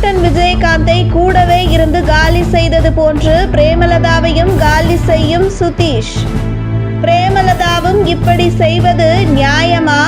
Captain விஜயகாந்தை கூடவே இருந்து காலி செய்தது போன்று பிரேமலதாவையும் காலி செய்யும் சுதீஷ். பிரேமலதாவும் இப்படி செய்வது நியாயமா?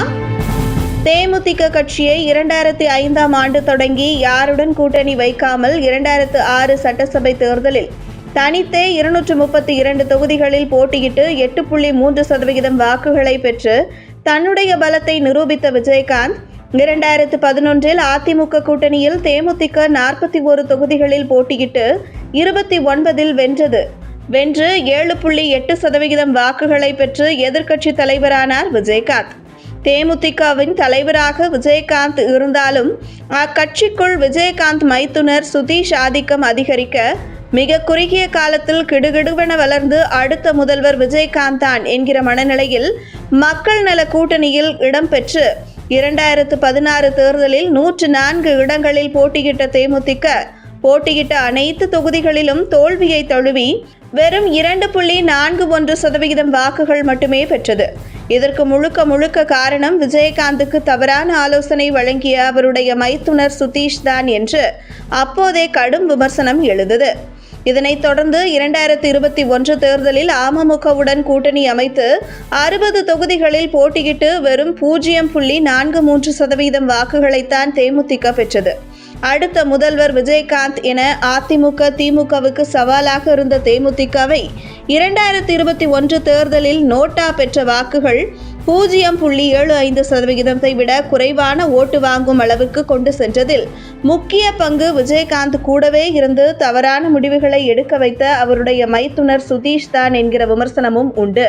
தேமுதிக கட்சியை இரண்டாயிரத்தி ஐந்தாம் ஆண்டு தொடங்கி யாருடன் கூட்டணி வைக்காமல் இரண்டாயிரத்து ஆறு சட்டசபை தேர்தலில் தனித்தே இருநூற்று முப்பத்தி இரண்டு தொகுதிகளில் போட்டியிட்டு எட்டு புள்ளி மூன்று சதவிகிதம் வாக்குகளை பெற்று தன்னுடைய பலத்தை நிரூபித்த விஜயகாந்த் இரண்டாயிரத்து பதினொன்றில் அதிமுக கூட்டணியில் தேமுதிக நாற்பத்தி ஒரு தொகுதிகளில் போட்டியிட்டு இருபத்தி ஒன்பதில் வென்றது. வென்று ஏழு புள்ளி எட்டு சதவிகிதம் வாக்குகளை பெற்று எதிர்க்கட்சி தலைவரானார் விஜயகாந்த். தேமுதிகவின் தலைவராக விஜயகாந்த் இருந்தாலும் அக்கட்சிக்குள் விஜயகாந்த் மைத்துனர் சுதீஷ் ஆதிக்கம் அதிகரிக்க மிக குறுகிய காலத்தில் கிடுகிடுவென வளர்ந்து அடுத்த முதல்வர் விஜயகாந்த் தான் என்கிற மனநிலையில் மக்கள் நல கூட்டணியில் இடம்பெற்று இரண்டாயிரத்து பதினாறு தேர்தலில் நூற்று நான்கு இடங்களில் போட்டியிட்ட தேமுதிக போட்டியிட்ட அனைத்து தொகுதிகளிலும் தோல்வியை தழுவி வெறும் இரண்டு புள்ளி நான்கு ஒன்று சதவிகிதம் வாக்குகள் மட்டுமே பெற்றது. இதற்கு முழுக்க முழுக்க காரணம் விஜயகாந்துக்கு தவறான ஆலோசனை வழங்கிய அவருடைய மைத்துனர் சுதீஷ் தான் என்று அப்போதே கடும் விமர்சனம் எழுந்தது. இதனைத் தொடர்ந்து இரண்டாயிரத்தி இருபத்தி ஒன்று தேர்தலில் அமமுகவுடன் கூட்டணி அமைத்து அறுபது தொகுதிகளில் போட்டியிட்டு வெறும் பூஜ்ஜியம் புள்ளி நான்கு மூன்று சதவீதம் வாக்குகளைத்தான் தேமுதிக பெற்றது. அடுத்த முதல்வர் விஜயகாந்த் என அதிமுக திமுகவுக்கு சவாலாக இருந்த தேமுதிகவை இரண்டாயிரத்தி இருபத்தி ஒன்று தேர்தலில் நோட்டா பெற்ற வாக்குகள் பூஜ்ஜியம் புள்ளி ஏழு ஐந்து சதவிகிதத்தை விட குறைவான ஓட்டு வாங்கும் அளவுக்கு கொண்டு சென்றதில் முக்கிய பங்கு விஜயகாந்த் கூடவே இருந்து தவறான முடிவுகளை எடுக்க வைத்த அவருடைய மைத்துனர் சுதீஷ் தான் என்கிற விமர்சனமும் உண்டு.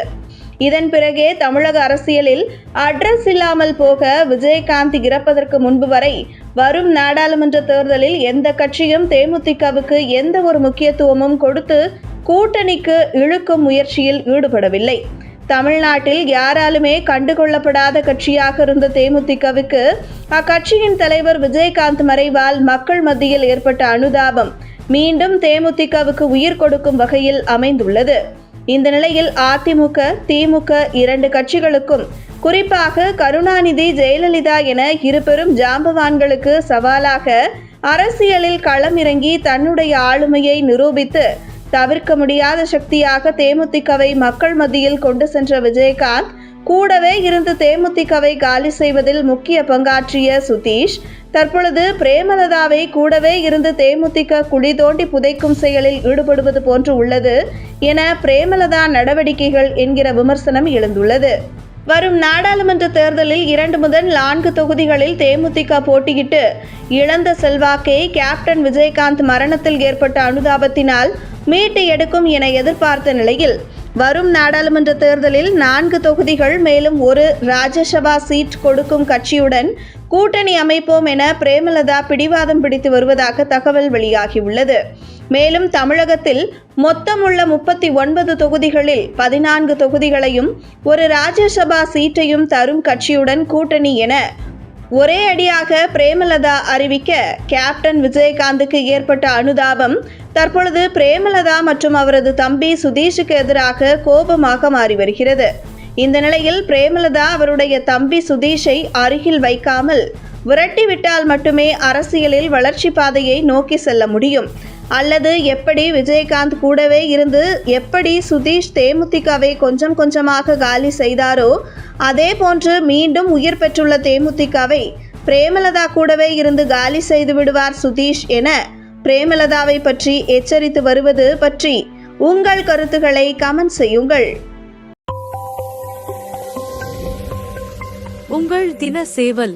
இதன் பிறகே தமிழக அரசியலில் அட்ரஸ் இல்லாமல் போக விஜயகாந்த் இறப்பதற்கு முன்பு வரை வரும் நாடாளுமன்ற தேர்தலில் எந்த கட்சியும் தேமுதிகவுக்கு எந்த ஒரு முக்கியத்துவமும் கொடுத்து கூட்டணிக்கு இழுக்கும் முயற்சியில் ஈடுபடவில்லை. தமிழ்நாட்டில் யாராலுமே கண்டுகொள்ளப்படாத கட்சியாக இருந்த தேமுதிகவுக்கு அக்கட்சியின் தலைவர் விஜயகாந்த் மறைவால் மக்கள் மத்தியில் ஏற்பட்ட அனுதாபம் மீண்டும் தேமுதிகவுக்கு உயிர் கொடுக்கும் வகையில் அமைந்துள்ளது. இந்த நிலையில் அதிமுக திமுக இரண்டு கட்சிகளுக்கும் குறிப்பாக கருணாநிதி ஜெயலலிதா என இரு பெரும் ஜாம்பவான்களுக்கு சவாலாக அரசியலில் களமிறங்கி தன்னுடைய ஆளுமையை நிரூபித்து தவிர்க்க முடியாத சக்தியாக தேமுதிகவை மக்கள் மத்தியில் கொண்டு சென்ற விஜயகாந்த் கூடவே இருந்து தேமுதிகவை காலி செய்வதில் முக்கிய பங்காற்றிய சுதீஷ் தற்பொழுது பிரேமலதாவை கூடவே இருந்து தேமுதிக குழி தோண்டி புதைக்கும் செயலில் ஈடுபடுவது போன்று உள்ளது என பிரேமலதா நடவடிக்கைகள் என்கிற விமர்சனம் எழுந்துள்ளது. வரும் நாடாளுமன்ற தேர்தலில் இரண்டு முதல் நான்கு தொகுதிகளில் தேமுதிக போட்டியிட்டு இழந்த செல்வாக்கை கேப்டன் விஜயகாந்த் மரணத்தில் ஏற்பட்ட அனுதாபத்தினால் மீட்டு எடுக்கும் என எதிர்பார்த்த நிலையில் வரும் நாடாளுமன்ற தேர்தலில் நான்கு தொகுதிகள் மேலும் ஒரு ராஜ்யசபா சீட் கொடுக்கும் கட்சியுடன் கூட்டணி அமைப்போம் என பிரேமலதா பிடிவாதம் பிடித்து வருவதாக தகவல் வெளியாகியுள்ளது. மேலும் தமிழகத்தில் மொத்தமுள்ள முப்பத்தி ஒன்பது தொகுதிகளில் பதினான்கு தொகுதிகளையும் ஒரு ராஜ்யசபா சீட்டையும் தரும் கட்சியுடன் கூட்டணி என ஒரே அடியாக பிரேமலதா அறிவிக்க கேப்டன் விஜயகாந்துக்கு ஏற்பட்ட அனுதாபம் தற்பொழுது பிரேமலதா மற்றும் அவரது தம்பி சுதீஷுக்கு எதிராக கோபமாக மாறி வருகிறது. இந்த நிலையில் பிரேமலதா அவருடைய தம்பி சுதீஷை அருகில் வைக்காமல் விரட்டிவிட்டால் மட்டுமே அரசியலில் வளர்ச்சி பாதையை நோக்கி செல்ல முடியும். அல்லது எப்படி விஜயகாந்த் கூடவே இருந்து எப்படி சுதீஷ் தேமுதிகவை கொஞ்சம் கொஞ்சமாக காலி செய்தாரோ அதே போன்று மீண்டும் உயிர் பெற்றுள்ள தேமுதிகவை பிரேமலதா கூடவே இருந்து காலி செய்து விடுவார் சுதீஷ் என பிரேமலதாவை பற்றி எச்சரித்து வருவது பற்றி உங்கள் கருத்துக்களை கமெண்ட் செய்யுங்கள். உங்கள் தின சேவல்.